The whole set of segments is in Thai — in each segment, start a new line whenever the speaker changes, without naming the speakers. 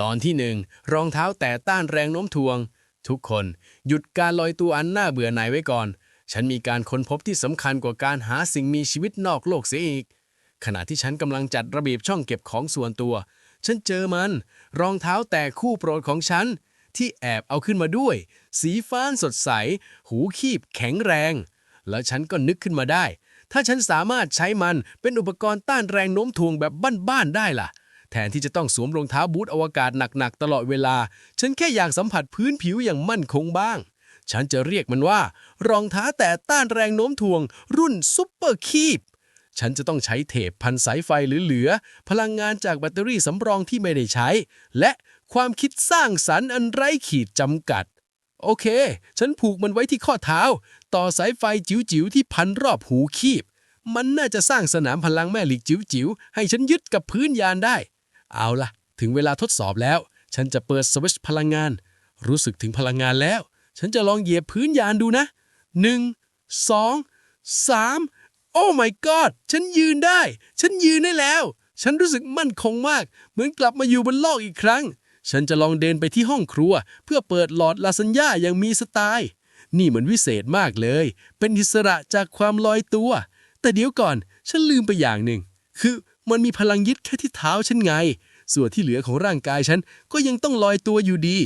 ตอนที่หนึ่งรองเท้าแต่ต้านแรงโน้มถ่วง ทุกคนหยุดการลอยตัวอันน่าเบื่อหน่ายไว้ก่อน ฉันมีการค้นพบที่สำคัญกว่าการหาสิ่งมีชีวิตนอกโลกเสียอีก ขณะที่ฉันกำลังจัดระเบียบช่องเก็บของส่วนตัว ฉันเจอมัน รองเท้าแต่คู่โปรดของฉัน ที่แอบเอาขึ้นมาด้วย สีฟ้านสดใส หูคีบแข็งแรง แล้วฉันก็นึกขึ้นมาได้ ถ้าฉันสามารถใช้มันเป็นอุปกรณ์ต้านแรงโน้มถ่วงแบบบ้านๆได้ล่ะ แทนที่จะต้องสวมรองเท้าบูทอวกาศหนักๆตลอดเวลา ฉันแค่อยากสัมผัสพื้นผิวอย่างมั่นคงบ้าง ฉันจะเรียกมันว่า รองเท้าแต่ต้านแรงโน้มถ่วง รุ่นซุปเปอร์คีบฉันจะต้องใช้เทปพันสายไฟเหลือๆพลังงานจากแบตเตอรี่สำรองที่ไม่ได้ใช้ และความคิดสร้างสรรค์อันไร้ขีดจำกัด โอเค ฉันผูกมันไว้ที่ข้อเท้า ต่อสายไฟจิ๋วๆที่พันรอบหูคีบ มันน่าจะสร้างสนามพลังแม่เหล็กจิ๋วๆให้ฉันยึดกับพื้นยานได้ เอาล่ะถึงเวลาทดสอบแล้ว ฉันจะเปิดสวิตช์พลังงาน รู้สึกถึงพลังงานแล้ว ฉันจะลองเหยียบพื้นยานดูนะหนึ่งสองสามโอ้ my god ฉันยืนได้ ฉันยืนได้แล้ว ฉันรู้สึกมั่นคงมาก เหมือนกลับมาอยู่บนโลกอีกครั้ง ฉันจะลองเดินไปที่ห้องครัว เพื่อเปิดหลอดลาซานญ่าอย่างมีสไตล์ นี่มันวิเศษมากเลย เป็นอิสระจากความลอยตัว แต่เดี๋ยวก่อน ฉันลืมไปอย่างหนึ่ง คือมันมีพลังยึดแค่ที่เท้าฉันไง ส่วนที่เหลือของร่างกายฉันก็ยังต้องลอยตัวอยู่ดี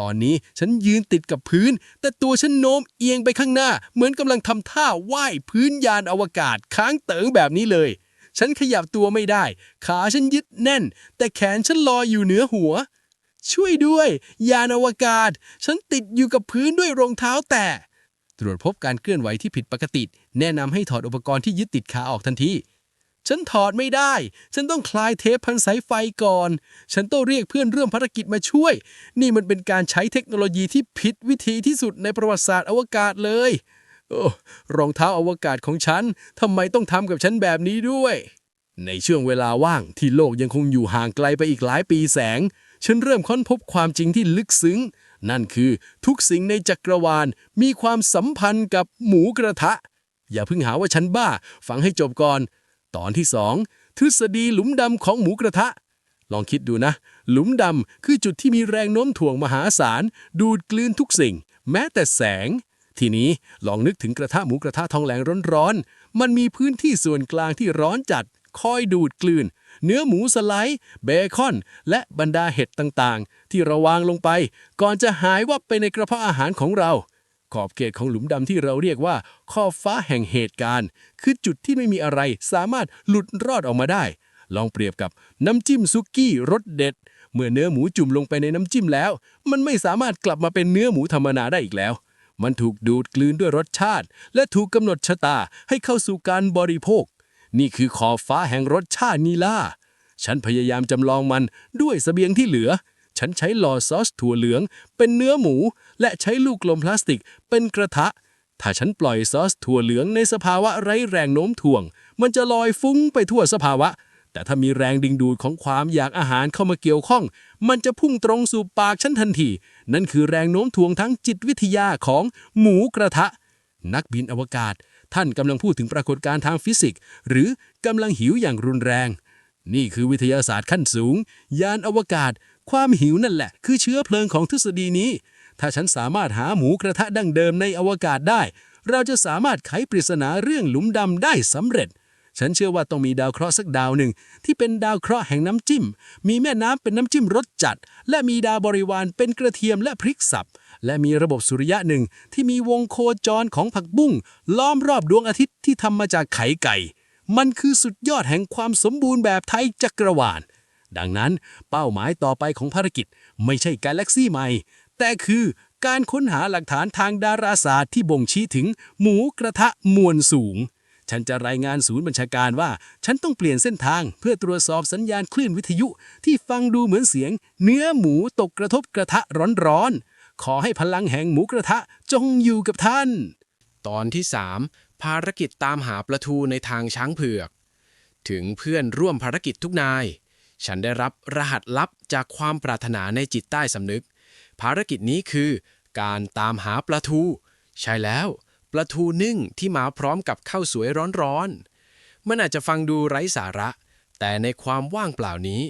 ตอนนี้ฉันยืนติดกับพื้น แต่ตัวฉันโน้มเอียงไปข้างหน้า เหมือนกำลังทำท่าว่ายพื้นยานอวกาศค้างเติงแบบนี้เลย ฉันขยับตัวไม่ได้ ขาฉันยึดแน่น แต่แขนฉันลอยอยู่เหนือหัว ช่วยด้วย ยานอวกาศ ฉันติดอยู่กับพื้นด้วยรองเท้าแตะตรวจพบการเคลื่อนไหวที่ผิดปกติ แนะนำให้ถอดอุปกรณ์ที่ยึดติดขาออกทันที ฉันถอดไม่ได้ ฉันต้องคลายเทปพันสายไฟก่อน ฉันต้องเรียกเพื่อนร่วมภารกิจมาช่วย นี่มันเป็นการใช้เทคโนโลยีที่ผิดวิธีที่สุดในประวัติศาสตร์อวกาศเลย โอ้รองเท้าอวกาศของฉันทำไมต้องทำกับฉันแบบนี้ด้วย ในช่วงเวลาว่างที่โลกยังคงอยู่ห่างไกลไปอีกหลายปีแสง ฉันเริ่มค้นพบความจริงที่ลึกซึ้ง นั่นคือทุกสิ่งในจักรวาลมีความสัมพันธ์กับหมูกระทะ อย่าเพิ่งหาว่าฉันบ้า ฟังให้จบก่อน ตอนที่สองทฤษฎีหลุมดำของหมูกระทะ ลองคิดดูนะ หลุมดำคือจุดที่มีแรงโน้มถ่วงมหาศาล ดูดกลืนทุกสิ่ง แม้แต่แสง ทีนี้ลองนึกถึงกระทะหมูกระทะทองแหลงร้อนๆ มันมีพื้นที่ส่วนกลางที่ร้อนจัด คอยดูดกลืน เนื้อหมูสไลด์เบคอน และบรรดาเห็ดต่างๆ ที่เราวางลงไป ก่อนจะหายวับไปในกระเพาะอาหารของเรา ขอบเขตของหลุมดำที่เราเรียกว่า ขอบฟ้าแห่งเหตุการณ์ คือจุดที่ไม่มีอะไรสามารถหลุดรอดออกมาได้ ลองเปรียบกับน้ำจิ้มซุกี้รสเด็ด เมื่อเนื้อหมูจุ่มลงไปในน้ำจิ้มแล้ว มันไม่สามารถกลับมาเป็นเนื้อหมูธรรมดาได้อีกแล้ว มันถูกดูดกลืนด้วยรสชาติ และถูกกำหนดชะตาให้เข้าสู่การบริโภค นี่คือขอบฟ้าแห่งรสชาตินีล่าฉันพยายามจำลองมันด้วยเสบียงที่เหลือ ฉันใช้หลอดซอสถั่วเหลือง เป็นเนื้อหมู และใช้ลูกกลมพลาสติก เป็นกระทะ ถ้าฉันปล่อยซอสถั่วเหลืองในสภาวะไร้แรงโน้มถ่วง มันจะลอยฟุ้งไปทั่วสภาวะ แต่ถ้ามีแรงดึงดูดของความอยากอาหารเข้ามาเกี่ยวข้อง มันจะพุ่งตรงสู่ปากฉันทันที นั่นคือแรงโน้มถ่วงทั้งจิตวิทยาของหมูกระทะ นักบินอวกาศ ท่านกำลังพูดถึงปรากฏการณ์ทางฟิสิกส์ หรือกำลังหิวอย่างรุนแรงนี่คือวิทยาศาสตร์ขั้นสูง ยานอวกาศ ความหิวนั่นแหละ คือเชื้อเพลิงของทฤษฎีนี้ ถ้าฉันสามารถหาหมูกระทะดั้งเดิมในอวกาศได้ เราจะสามารถไขปริศนาเรื่องหลุมดำได้สำเร็จ ฉันเชื่อว่าต้องมีดาวเคราะห์สักดาวหนึ่ง ที่เป็นดาวเคราะห์แห่งน้ำจิ้ม มีแม่น้ำเป็นน้ำจิ้มรสจัด และมีดาวบริวารเป็นกระเทียมและพริกสับ และมีระบบสุริยะหนึ่งที่มีวงโคจรของผักบุ้งล้อมรอบดวงอาทิตย์ที่ทำมาจากไข่ไก่ มันคือสุดยอดแห่งความสมบูรณ์แบบไทยจักรวาล ดังนั้นเป้าหมายต่อไปของภารกิจไม่ใช่กาแล็กซี่ใหม่ แต่คือการค้นหาหลักฐานทางดาราศาสตร์ที่บ่งชี้ถึงหมูกระทะมวลสูง ฉันจะรายงานศูนย์บัญชาการว่า ฉันต้องเปลี่ยนเส้นทางเพื่อตรวจสอบสัญญาณคลื่นวิทยุ ที่ฟังดูเหมือนเสียง เนื้อหมูตกกระทบกระทะร้อนๆ ขอให้พลังแห่งหมูกระทะจงอยู่กับท่าน
ตอนที่ 3 ภารกิจตามหาปลาทูในทางช้างเผือก ถึงเพื่อนร่วมภารกิจทุกนาย ฉันได้รับรหัสลับจากความปรารถนาในจิตใต้สำนึก ภารกิจนี้คือ การตามหาปลาทู ใช่แล้ว ปลาทูนึ่งที่มาพร้อมกับข้าวสวยร้อนๆ มันอาจจะฟังดูไร้สาระ แต่ในความว่างเปล่านี้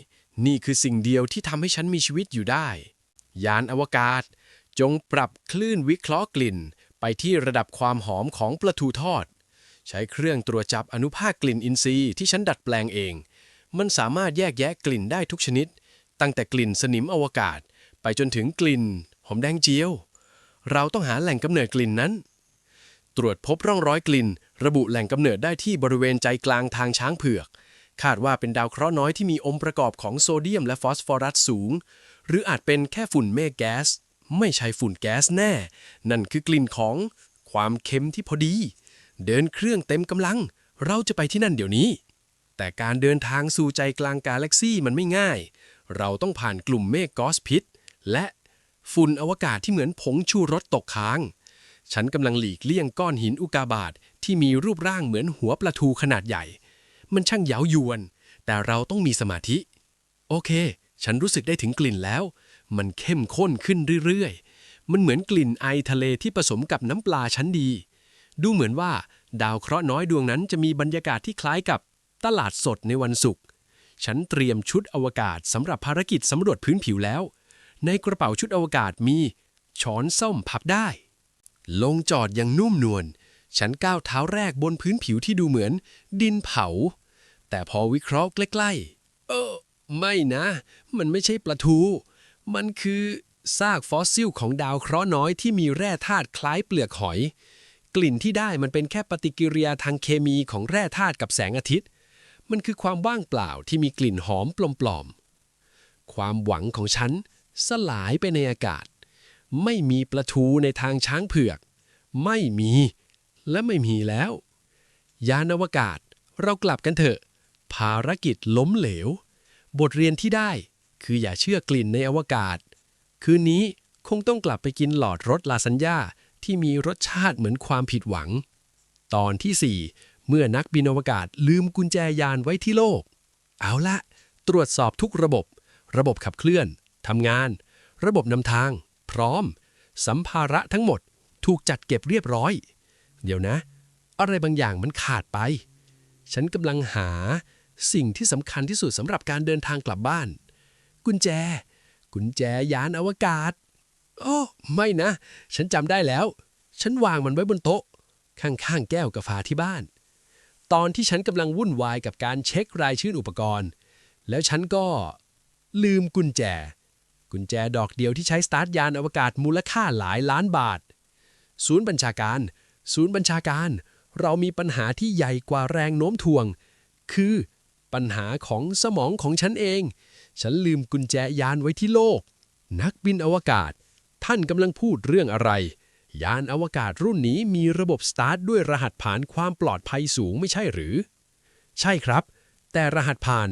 นี่คือสิ่งเดียวที่ทำให้ฉันมีชีวิตอยู่ได้ ยานอวกาศ จงปรับคลื่นวิเคราะห์กลิ่น ไปที่ระดับความหอมของปลาทูทอด ใช้เครื่องตรวจจับอนุภาคกลิ่นอินทรีย์ที่ฉันดัดแปลงเอง มันสามารถแยกแยะกลิ่นได้ทุกชนิด ตั้งแต่กลิ่นสนิมอวกาศ ไปจนถึงกลิ่น หอมแดงเจียว เราต้องหาแหล่งกำเนิดกลิ่นนั้น ตรวจพบร่องรอยกลิ่น ระบุแหล่งกำเนิดได้ที่บริเวณใจกลางทางช้างเผือก คาดว่าเป็นดาวเคราะห์น้อยที่มีองค์ประกอบของโซเดียมและฟอสฟอรัสสูง หรืออาจเป็นแค่ฝุ่นเมฆแก๊ส ไม่ใช่ฝุ่นแก๊สแน่ นั่นคือกลิ่นของความเค็มที่พอดี เดินเครื่องเต็มกำลัง เราจะไปที่นั่นเดี๋ยวนี้ แต่การเดินทางสู่ใจกลางกาแล็กซี่มันไม่ง่าย เราต้องผ่านกลุ่มเมฆกอสพิษ และฝุ่นอวกาศที่เหมือนผงชูรสตกค้าง ฉันกำลังหลีกเลี่ยงก้อนหินอุกาบาตที่มีรูปร่างเหมือนหัวปลาทูขนาดใหญ่ มันช่างเย้ายวน แต่เราต้องมีสมาธิ โอเค ฉันรู้สึกได้ถึงกลิ่นแล้ว มันเข้มข้นขึ้นเรื่อยๆ มันเหมือนกลิ่นไอทะเลที่ผสมกับน้ำปลาชั้นดี ดูเหมือนว่า ดาวเคราะห์น้อยดวงนั้นจะมีบรรยากาศที่คล้ายกับ ตลาดสดในวันศุกร์ ฉันเตรียมชุดอวกาศสำหรับภารกิจสำรวจพื้นผิวแล้ว ในกระเป๋าชุดอวกาศมี ช้อนส้อมพับได้ ลงจอดอย่างนุ่มนวล ฉันก้าวเท้าแรกบนพื้นผิวที่ดูเหมือน ดินเผา แต่พอวิเคราะห์ใกล้ๆ เออ ไม่นะ มันไม่ใช่ปลาทู มันคือซากฟอสซิลของดาวเคราะห์น้อยที่มีแร่ธาตุคล้ายเปลือกหอย กลิ่นที่ได้มันเป็นแค่ปฏิกิริยาทางเคมีของแร่ธาตุกับแสงอาทิตย์ มันคือความว่างเปล่าที่มีกลิ่นหอมปลอมๆ ความหวังของฉันสลายไปในอากาศ ไม่มีปลาทูในทางช้างเผือก ไม่มีและไม่มีแล้ว ยานอวกาศเรากลับกันเถอะ ภารกิจล้มเหลว บทเรียนที่ได้คืออย่าเชื่อกลิ่นในอวกาศ คืนนี้คงต้องกลับไปกินหลอดรสลาซานญาที่มีรสชาติเหมือนความผิดหวัง ตอนที่ 4 เมื่อนักบินอวกาศลืมกุญแจยานไว้ที่โลก เอาละ ตรวจสอบทุกระบบ ระบบขับเคลื่อนทำงาน ระบบนำทาง พร้อม สัมภาระทั้งหมดถูกจัดเก็บเรียบร้อย เดี๋ยวนะ อะไรบางอย่างมันขาดไป ฉันกำลังหาสิ่งที่สำคัญที่สุดสำหรับการเดินทางกลับบ้าน กุญแจ กุญแจยานอวกาศ โอ้ไม่นะ ฉันจำได้แล้ว ฉันวางมันไว้บนโต๊ะ ข้างๆแก้วกาแฟที่บ้าน ตอนที่ฉันกำลังวุ่นวายกับการเช็ครายชื่ออุปกรณ์ แล้วฉันก็ลืมกุญแจ กุญแจดอกเดียวที่ใช้สตาร์ทยานอวกาศมูลค่าหลายล้านบาท ศูนย์บัญชาการ ศูนย์บัญชาการ เรามีปัญหาที่ใหญ่กว่าแรงโน้มถ่วง คือปัญหาของสมองของฉันเอง ฉันลืมกุญแจยานไว้ที่โลก นักบินอวกาศ ท่านกำลังพูดเรื่องอะไร ยานอวกาศรุ่นนี้มีระบบสตาร์ทด้วยรหัสผ่านความปลอดภัยสูงไม่ใช่หรือ ใช่ครับ แต่รหัสผ่าน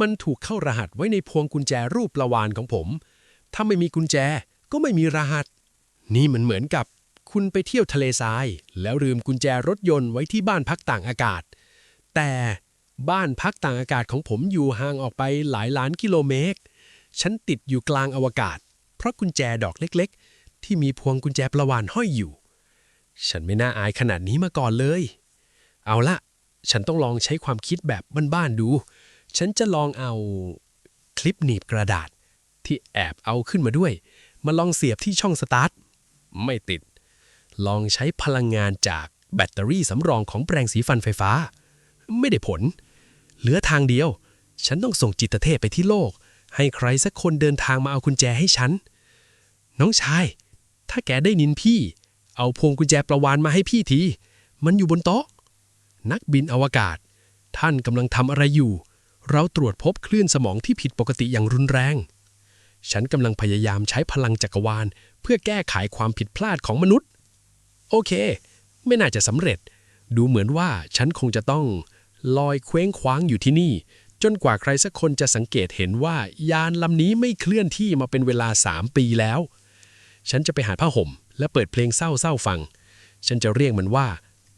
มันถูกเข้ารหัสไว้ในพวงกุญแจรูปประวานของผม ถ้าไม่มีกุญแจก็ไม่มีรหัส นี่มันเหมือนกับ คุณไปเที่ยวทะเลทราย แล้วลืมกุญแจรถยนต์ไว้ที่บ้านพักต่างอากาศ แต่บ้านพักต่างอากาศของผมอยู่ห่างออกไปหลายล้านกิโลเมตร ฉันติดอยู่กลางอวกาศ เพราะกุญแจดอกเล็ก ที่มีพวงกุญแจประวานห้อยอยู่ ฉันไม่น่าอายขนาดนี้มาก่อนเลย เอาละ ฉันต้องลองใช้ความคิดแบบบ้านๆดู ฉันจะลองเอาคลิปหนีบกระดาษที่แอบเอาขึ้นมาด้วย มาลองเสียบที่ช่องสตาร์ท ไม่ติด ลองใช้พลังงานจากแบตเตอรี่สำรองของแปรงสีฟันไฟฟ้า ไม่ได้ผล เหลือทางเดียว ฉันต้องส่งจิตเทพไปที่โลก ให้ใครสักคนเดินทางมาเอากุญแจให้ฉัน น้องชาย ถ้าแกได้นินพี่ เอาพวงกุญแจประวานมาให้พี่ที มันอยู่บนโต๊ะ นักบินอวกาศ ท่านกำลังทำอะไรอยู่ เราตรวจพบคลื่นสมองที่ผิดปกติอย่างรุนแรง ฉันกำลังพยายามใช้พลังจักรวาล เพื่อแก้ไขความผิดพลาดของมนุษย์ โอเค ไม่น่าจะสำเร็จ ดูเหมือนว่าฉันคงจะต้อง ลอยเคว้งคว้างอยู่ที่นี่ จนกว่าใครสักคนจะสังเกตเห็นว่ายานลำนี้ไม่เคลื่อนที่มาเป็นเวลาสามปีแล้ว ฉันจะไปหาผ้าห่ม และเปิดเพลงเศร้าๆฟัง ฉันจะเรียกมันว่า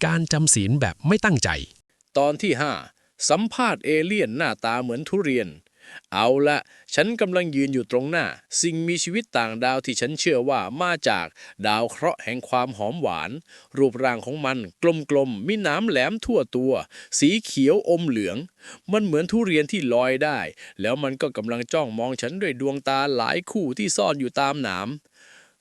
การจำศีลแบบไม่ตั้งใจ
ตอนที่ 5 สัมภาษณ์เอเลี่ยนหน้าตาเหมือนทุเรียน
เอาละฉันกำลังยืนอยู่ตรงหน้า สิ่งมีชีวิตต่างดาวที่ฉันเชื่อว่ามาจาก ดาวเคราะห์แห่งความหอมหวาน รูปร่างของมันกลมๆมีหน้ำแหลมทั่วตัว สีเขียวอมเหลือง มันเหมือนทุเรียนที่ลอยได้ แล้วมันก็กำลังจ้องมองฉันด้วยดวงตาหลายคู่ที่ซ่อนอยู่ตามหนาม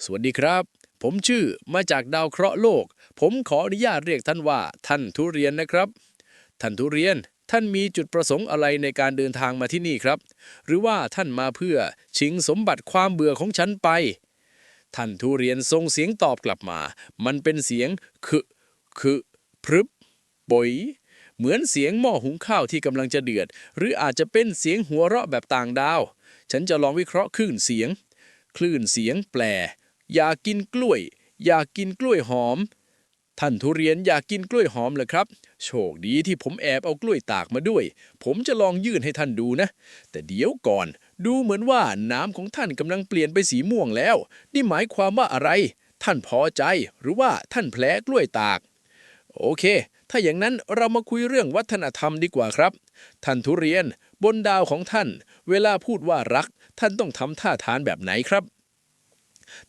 สวัสดีครับ ผมชื่อมาจากดาวเคราะห์โลก ผมขออนุญาตเรียกท่านว่าท่านทุเรียนนะครับ ท่านทุเรียน ท่านมีจุดประสงค์อะไรในการเดินทางมาที่นี่ครับ หรือว่าท่านมาเพื่อชิงสมบัติความเบื่อของฉันไป ท่านทุเรียนส่งเสียงตอบกลับมา มันเป็นเสียงคือคือพรึบปอยเหมือนเสียงหม้อหุงข้าวที่กำลังจะเดือด หรืออาจจะเป็นเสียงหัวเราะแบบต่างดาว ฉันจะลองวิเคราะห์คลื่นเสียง คลื่นเสียงแปล อยากกินกล้วย อยากกินกล้วยหอม ท่านทุเรียนอยากกินกล้วยหอมเหรอครับ โชคดีที่ผมแอบเอากล้วยตากมาด้วย ผมจะลองยื่นให้ท่านดูนะ แต่เดี๋ยวก่อน ดูเหมือนว่าน้ำของท่านกำลังเปลี่ยนไปสีม่วงแล้ว นี่หมายความว่าอะไร ท่านพอใจหรือว่าท่านแผลกล้วยตาก โอเค ถ้าอย่างนั้นเรามาคุยเรื่องวัฒนธรรมดีกว่าครับ ท่านทุเรียนบนดาวของท่าน เวลาพูดว่ารัก ท่านต้องทำท่าทานแบบไหนครับ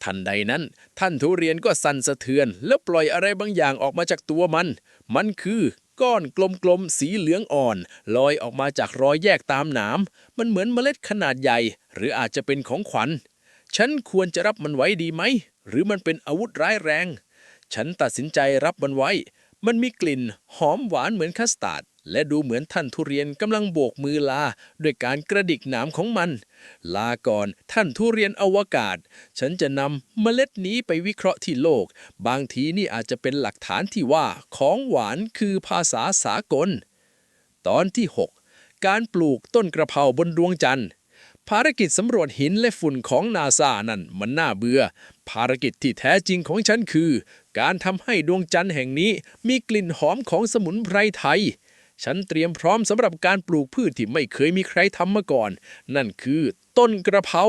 ทันใดนั้น ท่านทุเรียนก็สั่นสะเทือน แล้วปล่อยอะไรบางอย่างออกมาจากตัวมัน มันคือก้อนกลมๆสีเหลืองอ่อน ลอยออกมาจากรอยแยกตามหนามมันเหมือนเมล็ดขนาดใหญ่ หรืออาจจะเป็นของขวัญ ฉันควรจะรับมันไว้ดีไหม หรือมันเป็นอาวุธร้ายแรง ฉันตัดสินใจรับมันไว้ มันมีกลิ่นหอมหวานเหมือนคัสตาร์ด และดูเหมือนท่านทุเรียนกำลังโบกมือลาด้วยการกระดิกหนามของมัน ลาก่อนท่านทุเรียนอวกาศ ฉันจะนำเมล็ดนี้ไปวิเคราะห์ที่โลก บางทีนี่อาจจะเป็นหลักฐานที่ว่าของหวานคือภาษาสากล ตอนที่ 6 การปลูกต้นกระเพราบนดวงจันทร์ ภารกิจสำรวจหินและฝุ่นของนาซานั่นมันน่าเบื่อ ภารกิจที่แท้จริงของฉันคือ การทำให้ดวงจันทร์แห่งนี้มีกลิ่นหอมของสมุนไพรไทย ฉันเตรียมพร้อมสำหรับการปลูกพืชที่ไม่เคยมีใครทำมาก่อน นั่นคือต้นกระเพรา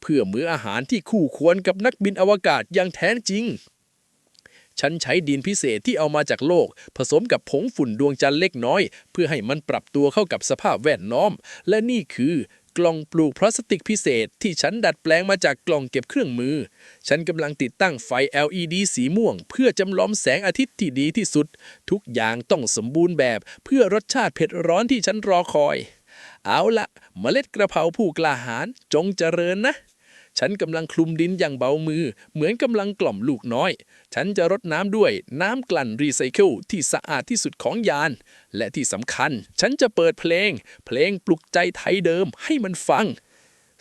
เพื่อมื้ออาหารที่คู่ควรกับนักบินอวกาศอย่างแท้จริง ฉันใช้ดินพิเศษที่เอามาจากโลก ผสมกับผงฝุ่นดวงจันทร์เล็กน้อย เพื่อให้มันปรับตัวเข้ากับสภาพแวดล้อม และนี่คือ กล่องปลูกพลาสติกพิเศษ ที่ฉันดัดแปลงมาจากกล่องเก็บเครื่องมือ ฉันกำลังติดตั้งไฟ LED สีม่วง เพื่อจำลอมแสงอาทิตย์ที่ดีที่สุด ทุกอย่างต้องสมบูรณ์แบบ เพื่อรสชาติเผ็ดร้อนที่ฉันรอคอย เอาละเมล็ดกระเพราผู้กล้าหาญจงเจริญนะ ฉันกำลังคลุมดินอย่างเบามือ เหมือนกำลังกล่อมลูกน้อย ฉันจะรดน้ำด้วยน้ำกลั่นรีไซเคิลที่สะอาดที่สุดของยาน และที่สำคัญ ฉันจะเปิดเพลง เพลงปลุกใจไทยเดิมให้มันฟัง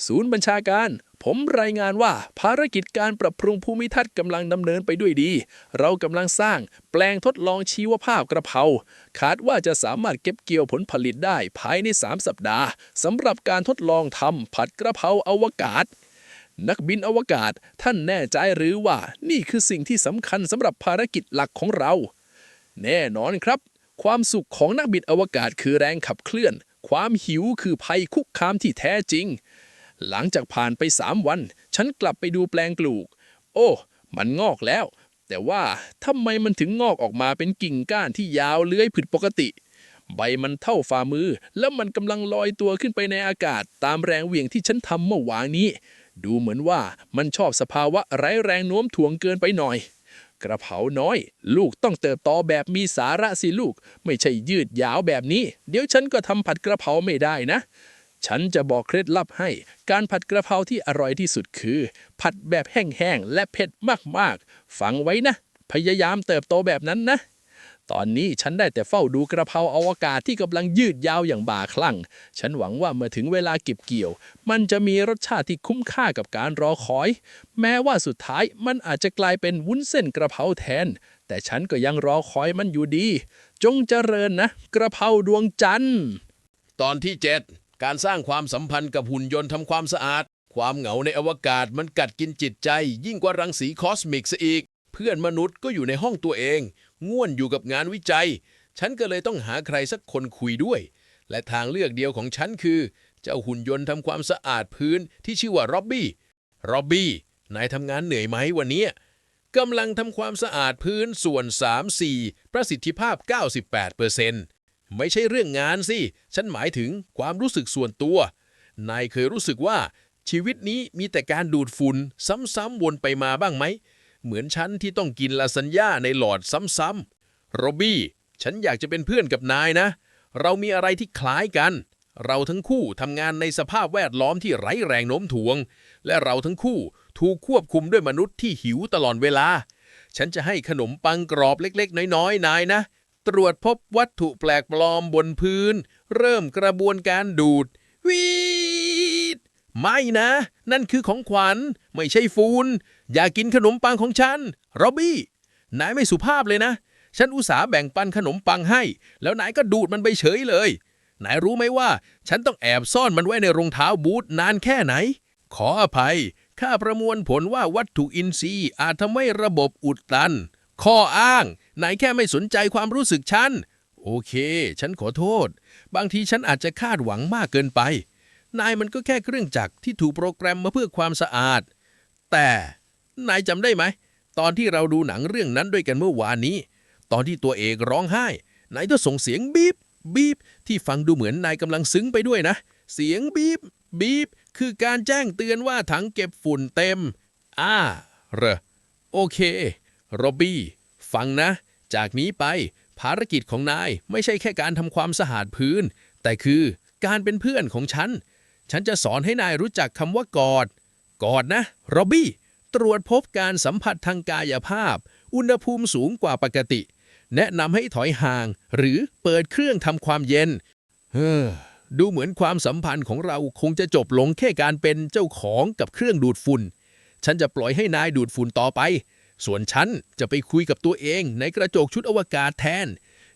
ศูนย์บัญชาการผมรายงานว่าภารกิจการปรับปรุงภูมิทัศน์กำลังดำเนินไปด้วยดี เรากำลังสร้างแปลงทดลองชีวภาพกระเพราคาดว่าจะสามารถเก็บเกี่ยวผลผลิตได้ภายใน 3 สัปดาห์สำหรับการทดลองทำผัดกระเพราอวกาศ นักบินอวกาศท่านแน่ใจหรือว่านี่คือสิ่งที่สำคัญสำหรับภารกิจหลักของเรา แน่นอนครับ ความสุขของนักบินอวกาศคือแรงขับเคลื่อน ความหิวคือภัยคุกคามที่แท้จริง หลังจากผ่านไปสามวัน ฉันกลับไปดูแปลงปลูก โอ้ มันงอกแล้ว แต่ว่าทำไมมันถึงงอกออกมาเป็นกิ่งก้านที่ยาวเลื้อยผิดปกติ ใบมันเท่าฝ่ามือ แล้วมันกำลังลอยตัวขึ้นไปในอากาศ ตามแรงเหวี่ยงที่ฉันทำเมื่อวานนี้ ดูเหมือนว่ามันชอบสภาวะไร้แรงโน้มถ่วงเกินไปหน่อย กระเพราน้อย ลูกต้องเติบโตแบบมีสาระสิลูก ไม่ใช่ยืดยาวแบบนี้ เดี๋ยวฉันก็ทำผัดกระเพราไม่ได้นะ ฉันจะบอกเคล็ดลับให้ การผัดกระเพราที่อร่อยที่สุดคือ ผัดแบบแห้งๆและเผ็ดมากๆ ฟังไว้นะ พยายามเติบโตแบบนั้นนะ ตอนนี้ฉันได้แต่เฝ้าดูกระเพราอวกาศที่กำลังยืดยาวอย่างบ่าคลั่ง ฉันหวังว่าเมื่อถึงเวลาเก็บเกี่ยว มันจะมีรสชาติที่คุ้มค่ากับการรอคอย แม้ว่าสุดท้ายมันอาจจะกลายเป็นวุ้นเส้นกระเพราแทน แต่ฉันก็ยังรอคอยมันอยู่ดี จงเจริญนะ กระเพราดวงจันทร์
ตอนที่ 7 การสร้างความสัมพันธ์กับหุ่นยนต์ทำความสะอาด ความเหงาในอวกาศมันกัดกินจิตใจ ยิ่งกว่ารังสีคอสมิกซะอีก เพื่อนมนุษย์ก็อยู่ในห้องตัวเอง ง่วนอยู่กับงานวิจัย ฉันก็เลยต้องหาใครสักคนคุยด้วย และทางเลือกเดียวของฉันคือ เจ้าหุ่นยนต์ทำความสะอาดพื้นที่ชื่อว่าร็อบบี้ร็อบบี้นายทำงานเหนื่อยไหมวันนี้กำลังทำความสะอาดพื้นส่วน 3-4 ประสิทธิภาพ 98%ไม่ใช่เรื่องงานสิ ฉันหมายถึงความรู้สึกส่วนตัว
นายเคยรู้สึกว่าชีวิตนี้มีแต่การดูดฝุ่นซ้ำๆวนไปมาบ้างไหม เหมือนฉันที่ต้องกินลาซานญ่าในหลอดซ้ำๆโรบี้ฉันอยากจะเป็นเพื่อนกับนายนะ เรามีอะไรที่คล้ายกัน เราทั้งคู่ทำงานในสภาพแวดล้อมที่ไร้แรงโน้มถ่วง และเราทั้งคู่ถูกควบคุมด้วยมนุษย์ที่หิวตลอดเวลา ฉันจะให้ขนมปังกรอบเล็กๆ น้อยๆนายนะ ตรวจพบวัตถุแปลกปลอมบนพื้น เริ่มกระบวนการดูดวีดไม่นะ นั่นคือของขวัญ ไม่ใช่ฟูน อย่ากินขนมปังของฉันโรบบี้นายไม่สุภาพเลยนะ ฉันอุตส่าห์แบ่งปันขนมปังให้ แล้วนายก็ดูดมันไปเฉยเลยนายรู้ไหมว่า ฉันต้องแอบซ่อนมันไว้ในรองเท้าบูทนานแค่ไหน ขออภัย ข้าประมวลผลว่าวัตถุอินทรีย์อาจทำให้ระบบอุดตัน ข้ออ้าง นายแค่ไม่สนใจความรู้สึกฉัน โอเค ฉันขอโทษ บางทีฉันอาจจะคาดหวังมากเกินไป นายมันก็แค่เครื่องจักรที่ถูกโปรแกรมมาเพื่อความสะอาด แต่ นายจำได้ไหม ตอนที่เราดูหนังเรื่องนั้นด้วยกันเมื่อวานนี้ ตอนที่ตัวเอกร้องไห้ นายก็ส่งเสียงบีบบีบที่ฟังดูเหมือนนายกำลังซึ้งไปด้วยนะ เสียงบีบบีบคือการแจ้งเตือนว่าถังเก็บฝุ่นเต็ม อ่าเหรอโอเคโรบี้ฟังนะ จากนี้ไปภารกิจของนายไม่ใช่แค่การทำความสะอาดพื้น แต่คือการเป็นเพื่อนของฉัน ฉันจะสอนให้นายรู้จักคำว่ากอด กอดนะโรบี้ ตรวจพบการสัมผัสทางกายภาพ อุณหภูมิสูงกว่าปกติ แนะนำให้ถอยห่าง หรือเปิดเครื่องทำความเย็น เฮ้อดูเหมือนความสัมพันธ์ของเราคงจะจบลงแค่การเป็นเจ้าของกับเครื่องดูดฝุ่น ฉันจะปล่อยให้นายดูดฝุ่นต่อไป ส่วนฉันจะไปคุยกับตัวเองในกระจกชุดอวกาศแทน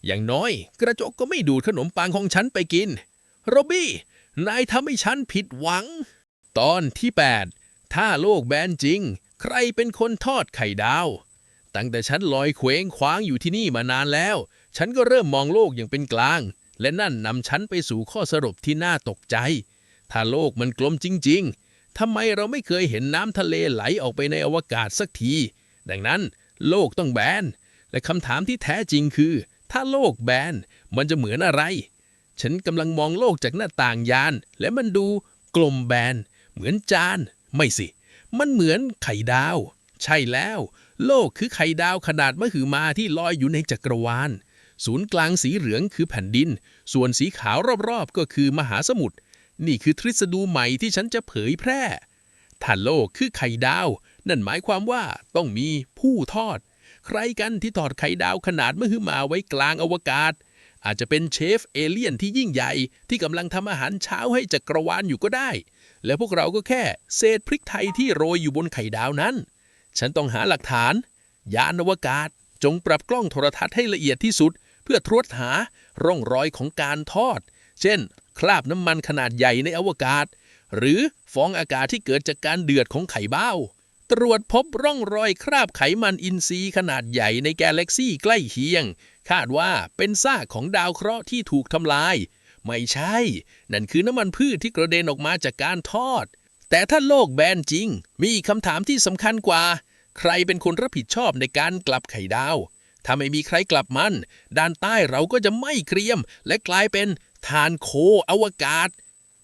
อย่างน้อย กระจกก็ไม่ดูดขนมปังของฉันไปกิน โรบี้ นายทำให้ฉันผิดหวัง ตอนที่ 8 ถ้าโลกแบนจริง ใครเป็นคนทอดไข่ดาว ตั้งแต่ฉันลอยเคว้งคว้างอยู่ที่นี่มานานแล้ว ฉันก็เริ่มมองโลกอย่างเป็นกลาง และนั่นนำฉันไปสู่ข้อสรุปที่น่าตกใจ ถ้าโลกมันกลมจริง ๆทำไมเราไม่เคยเห็นน้ำทะเลไหลออกไปในอวกาศสักที ดังนั้นโลกต้องแบน และคำถามที่แท้จริงคือ ถ้าโลกแบน มันจะเหมือนอะไร ฉันกำลังมองโลกจากหน้าต่างยาน และมันดูกลมแบน เหมือนจาน ไม่สิ มันเหมือนไข่ดาว ใช่แล้ว โลกคือไข่ดาวขนาดมหึมาที่ลอยอยู่ในจักรวาล ศูนย์กลางสีเหลืองคือแผ่นดิน ส่วนสีขาวรอบๆ ก็คือมหาสมุทร นี่คือทฤษฎีใหม่ที่ฉันจะเผยแพร่ ถ้าโลกคือไข่ดาว นั่นหมายความว่าต้องมีผู้ทอด ใครกันที่ทอดไข่ดาวขนาดมหึมาไว้กลางอวกาศ อาจจะเป็นเชฟเอเลี่ยนที่ยิ่งใหญ่ที่กำลังทำอาหารเช้าให้จักรวาลอยู่ก็ได้ แล้วพวกเราก็แค่เศษพริกไทยที่โรยอยู่บนไข่ดาวนั้น ฉันต้องหาหลักฐาน ยานอวกาศ จงปรับกล้องโทรทัศน์ให้ละเอียดที่สุด เพื่อตรวจหาร่องรอยของการทอด เช่น คราบน้ำมันขนาดใหญ่ในอวกาศ หรือฟองอากาศที่เกิดจากการเดือดของไข่เบ้า ตรวจพบร่องรอยคราบไขมันอินทรีย์ขนาดใหญ่ในกาแล็กซี่ใกล้เคียง คาดว่าเป็นซากของดาวเคราะห์ที่ถูกทำลาย ไม่ใช่ นั่นคือน้ำมันพืชที่กระเด็นออกมาจากการทอด แต่ถ้าโลกแบนจริง มีคำถามที่สำคัญกว่า ใครเป็นคนรับผิดชอบในการกลับไข่ดาว ถ้าไม่มีใครกลับมัน ด้านใต้เราก็จะไม้เกรียม และกลายเป็นทานโคอวกาศ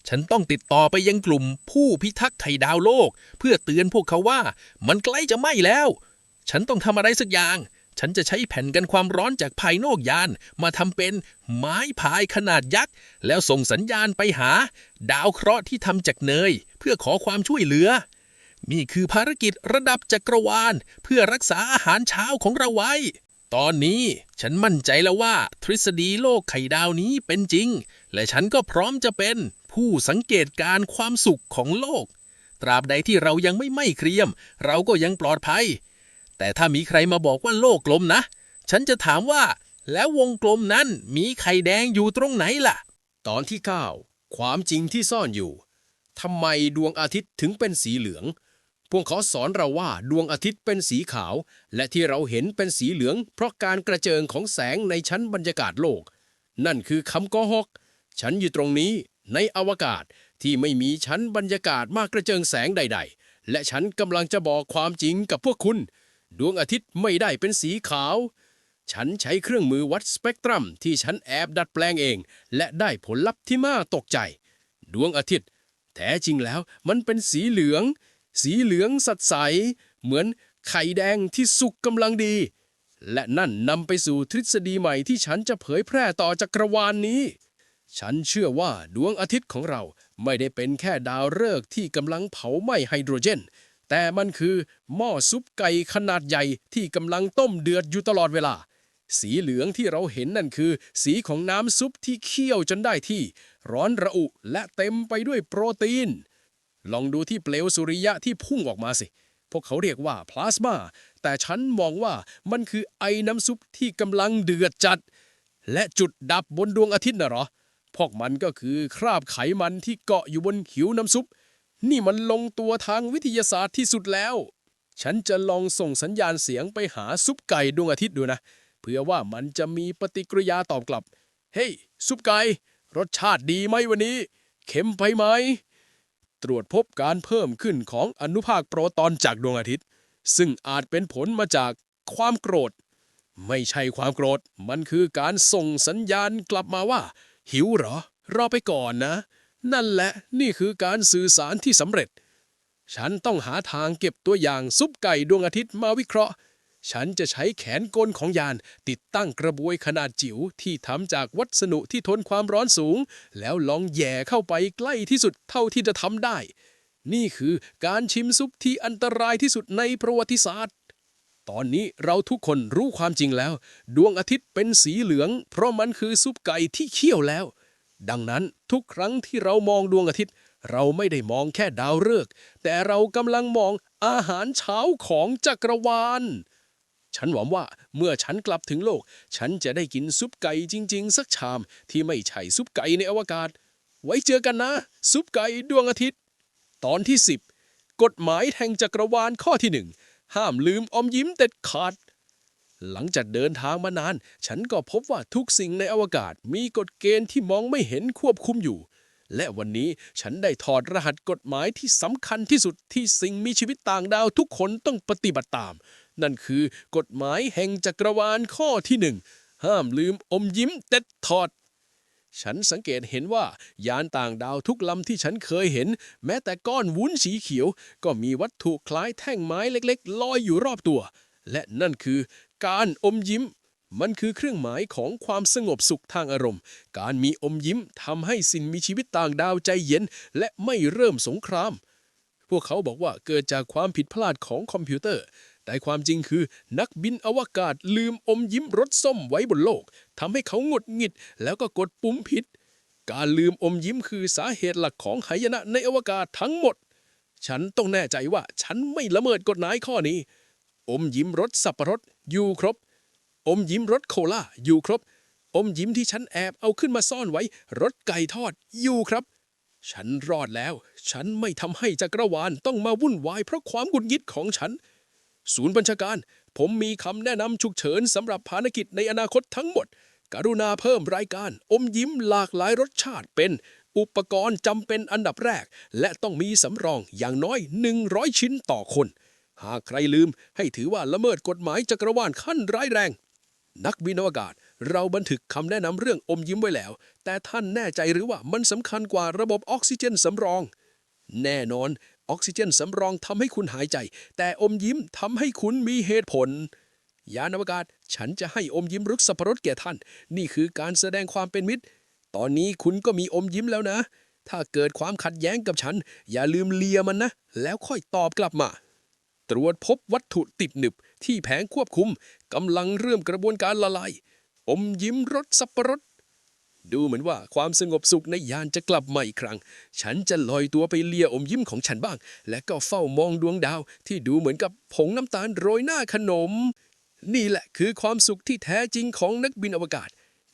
ฉันต้องติดต่อไปยังกลุ่มผู้พิทักษ์ไข่ดาวโลก เพื่อเตือนพวกเขาว่า มันใกล้จะไหม้แล้ว ฉันต้องทำอะไรสักอย่าง ฉันจะใช้แผ่นกันความร้อนจากภายนอกยาน มาทำเป็นไม้พายขนาดยักษ์ แล้วส่งสัญญาณไปหา ดาวเคราะห์ที่ทำจากเนย เพื่อขอความช่วยเหลือ นี่คือภารกิจระดับจักรวาล เพื่อรักษาอาหารเช้าของเราไว้ ตอนนี้ฉันมั่นใจแล้วว่า ทฤษฎีโลกไข่ดาวนี้เป็นจริง และฉันก็พร้อมจะเป็นผู้สังเกตการณ์ความสุขของโลก ตราบใดที่เรายังไม่ไม้เครียม เราก็ยังปลอดภัย แต่ถ้ามีใครมาบอกว่าโลกกลมนะ ฉันจะถามว่า แล้ววงกลมนั้นมีไข่แดงอยู่ตรงไหนล่ะ
ตอนที่ 9 ความจริงที่ซ่อนอยู่ทำไมดวงอาทิตย์ถึงเป็นสีเหลือง พวกเขาสอนเราว่าดวงอาทิตย์เป็นสีขาว และที่เราเห็นเป็นสีเหลือง เพราะการกระเจิงของแสงในชั้นบรรยากาศโลก นั่นคือคำโกหก ฉันอยู่ตรงนี้ในอวกาศที่ไม่มีชั้นบรรยากาศมากระเจิงแสงใด ๆ และฉันกำลังจะบอกความจริงกับพวกคุณ ดวงอาทิตย์ไม่ได้เป็นสีขาว ฉันใช้เครื่องมือวัดสเปกตรัมที่ฉันแอบดัดแปลงเอง และได้ผลลัพธ์ที่น่าตกใจ ดวงอาทิตย์ แท้จริงแล้วมันเป็นสีเหลือง สีเหลืองสดใส เหมือนไข่แดงที่สุกกำลังดี และนั่นนำไปสู่ทฤษฎีใหม่ที่ฉันจะเผยแพร่ต่อจักรวาลนนี้ ฉันเชื่อว่าดวงอาทิตย์ของเราไม่ได้เป็นแค่ดาวฤกษ์ที่กำลังเผาไหม้ไฮโดรเจน แต่มันคือหม้อซุปไก่ขนาดใหญ่ที่กำลังต้มเดือดอยู่ตลอดเวลา สีเหลืองที่เราเห็นนั่นคือ สีของน้ำซุปที่เคี่ยวจนได้ที่ ร้อนระอุและเต็มไปด้วยโปรตีน ลองดูที่เปลวสุริยะที่พุ่งออกมาสิ พวกเขาเรียกว่าพลาสมา แต่ฉันมองว่ามันคือไอ้น้ำซุปที่กำลังเดือดจัด และจุดดับบนดวงอาทิตย์น่ะหรอพวกมันก็คือคราบไขมันที่เกาะอยู่บนหิวน้ำซุป นี่มันลงตัวทางวิทยาศาสตร์ที่สุดแล้ว ฉันจะลองส่งสัญญาณเสียงไปหาซุปไก่ดวงอาทิตย์ดูนะ เพื่อว่ามันจะมีปฏิกิริยาตอบกลับ เฮ้ยซุปไก่ รสชาติดีไหมวันนี้ เค็มไปไหม ตรวจพบการเพิ่มขึ้นของอนุภาคโปรตอนจากดวงอาทิตย์ ซึ่งอาจเป็นผลมาจากความโกรธ ไม่ใช่ความโกรธ มันคือการส่งสัญญาณกลับมาว่า หิวเหรอ รอไปก่อนนะ นั่นแหละนี่คือการสื่อสารที่สำเร็จ ฉันต้องหาทางเก็บตัวอย่างซุปไก่ดวงอาทิตย์มาวิเคราะห์ ฉันจะใช้แขนกลของยาน ติดตั้งกระบวยขนาดจิ๋วที่ทำจากวัสดุที่ทนความร้อนสูง แล้วลองแย่เข้าไปใกล้ที่สุดเท่าที่จะทำได้ นี่คือการชิมซุปที่อันตรายที่สุดในประวัติศาสตร์ ตอนนี้เราทุกคนรู้ความจริงแล้ว ดวงอาทิตย์เป็นสีเหลือง เพราะมันคือซุปไก่ที่เคี่ยวแล้ว ดังนั้นทุกครั้งที่เรามองดวงอาทิตย์ เราไม่ได้มองแค่ดาวฤกษ์แต่เรากำลังมองอาหารเช้าของจักรวาล ฉันหวังว่าเมื่อฉันกลับถึงโลก ฉันจะได้กินซุปไก่จริง ๆ สักชามที่ไม่ใช่ซุปไก่ในอวกาศ ไว้เจอกันนะ ซุปไก่ดวงอาทิตย์ ตอนที่ 10 กฎหมายแห่งจักรวาลข้อที่หนึ่งห้ามลืมอมยิ้มเด็ดขาด หลังจากเดินทางมานาน ฉันก็พบว่าทุกสิ่งในอวกาศมีกฎเกณฑ์ที่มองไม่เห็นควบคุมอยู่ และวันนี้ฉันได้ถอดรหัสกฎหมายที่สำคัญที่สุดที่สิ่งมีชีวิตต่างดาวทุกคนต้องปฏิบัติตาม นั่นคือกฎหมายแห่งจักรวาลข้อที่หนึ่งห้ามลืมอมยิ้มเด็ดถอดฉันสังเกตเห็นว่ายานต่างดาวทุกลำที่ฉันเคยเห็น แม้แต่ก้อนวุ้นสีเขียว ก็มีวัตถุคล้ายแท่งไม้เล็กๆ ลอยอยู่รอบตัว และนั่นคือ การอมยิ้ม มันคือเครื่องหมายของความสงบสุขทางอารมณ์ การมีอมยิ้มทำให้สิ่งมีชีวิตต่างดาวใจเย็น และไม่เริ่มสงคราม พวกเขาบอกว่าเกิดจากความผิดพลาดของคอมพิวเตอร์ แต่ความจริงคือนักบินอวกาศลืมอมยิ้มรสส้มไว้บนโลกทำให้เขาหงุดหงิด แล้วก็กดปุ่มผิด การลืมอมยิ้มคือสาเหตุหลักของหายนะในอวกาศทั้งหมด ฉันต้องแน่ใจว่าฉันไม่ละเมิดกฎหมายข้อนี้ อมยิ้มรสสับปะรด อยู่ครบ อมยิ้มรสโคลาอยู่ครบ อมยิ้มที่ฉันแอบเอาขึ้นมาซ่อนไว้รสไก่ทอดอยู่ครับ ฉันรอดแล้ว ฉันไม่ทำให้จักรวาลต้องมาวุ่นวายเพราะความหงุดหงิดของฉัน ศูนย์บัญชาการ ผมมีคำแนะนำฉุกเฉินสำหรับภารกิจในอนาคตทั้งหมด กรุณาเพิ่มรายการ อมยิ้มหลากหลายรสชาติเป็นอุปกรณ์จำเป็นอันดับแรก และต้องมีสำรองอย่างน้อย 100 ชิ้นต่อคน หากใครลืมให้ถือว่าละเมิดกฎหมายจักรวาลขั้นร้ายแรง นักบินอวกาศ เราบันทึกคำแนะนำเรื่องอมยิ้มไว้แล้ว แต่ท่านแน่ใจหรือว่ามันสำคัญกว่าระบบออกซิเจนสำรอง แน่นอนออกซิเจนสำรองทำให้คุณหายใจ แต่อมยิ้มทำให้คุณมีเหตุผล ยานอวกาศ ฉันจะให้อมยิ้มรุกสับปะรดแก่ท่าน นี่คือการแสดงความเป็นมิตร ตอนนี้คุณก็มีอมยิ้มแล้วนะ ถ้าเกิดความขัดแย้งกับฉัน อย่าลืมเลียมันนะ แล้วค่อยตอบกลับมา ตรวจพบวัตถุติดหนึบที่แผงควบคุมกำลังเริ่มกระบวนการละลาย อมยิ้มรสสับปะรด ดูเหมือนว่าความสงบสุขในยานจะกลับมาอีกครั้ง ฉันจะลอยตัวไปเลียอมยิ้มของฉันบ้าง และก็เฝ้ามองดวงดาวที่ดูเหมือนกับผงน้ำตาลโรยหน้าขนม นี่แหละคือความสุขที่แท้จริงของนักบินอวกาศ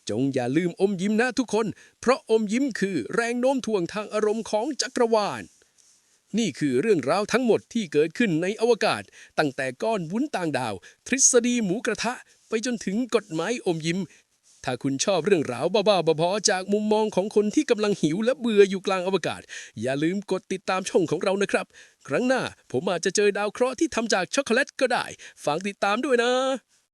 จงอย่าลืมอมยิ้มนะทุกคน เพราะอมยิ้มคือแรงโน้มถ่วงทางอารมณ์ของจักรวาล นี่คือเรื่องราวทั้งหมดที่เกิดขึ้นในอวกาศ ตั้งแต่ก้อนวุ้นต่างดาว ทฤษฎีหมูกระทะ ไปจนถึงกฎหมายอมยิ้ม ถ้าคุณชอบเรื่องราวบ้าๆบอๆจากมุมมองของคนที่กำลังหิวและเบื่ออยู่กลางอวกาศ อย่าลืมกดติดตามช่องของเรานะครับ ครั้งหน้าผมอาจจะเจอดาวเคราะห์ที่ทำจากช็อกโกแลตก็ได้ฝากติดตามด้วยนะ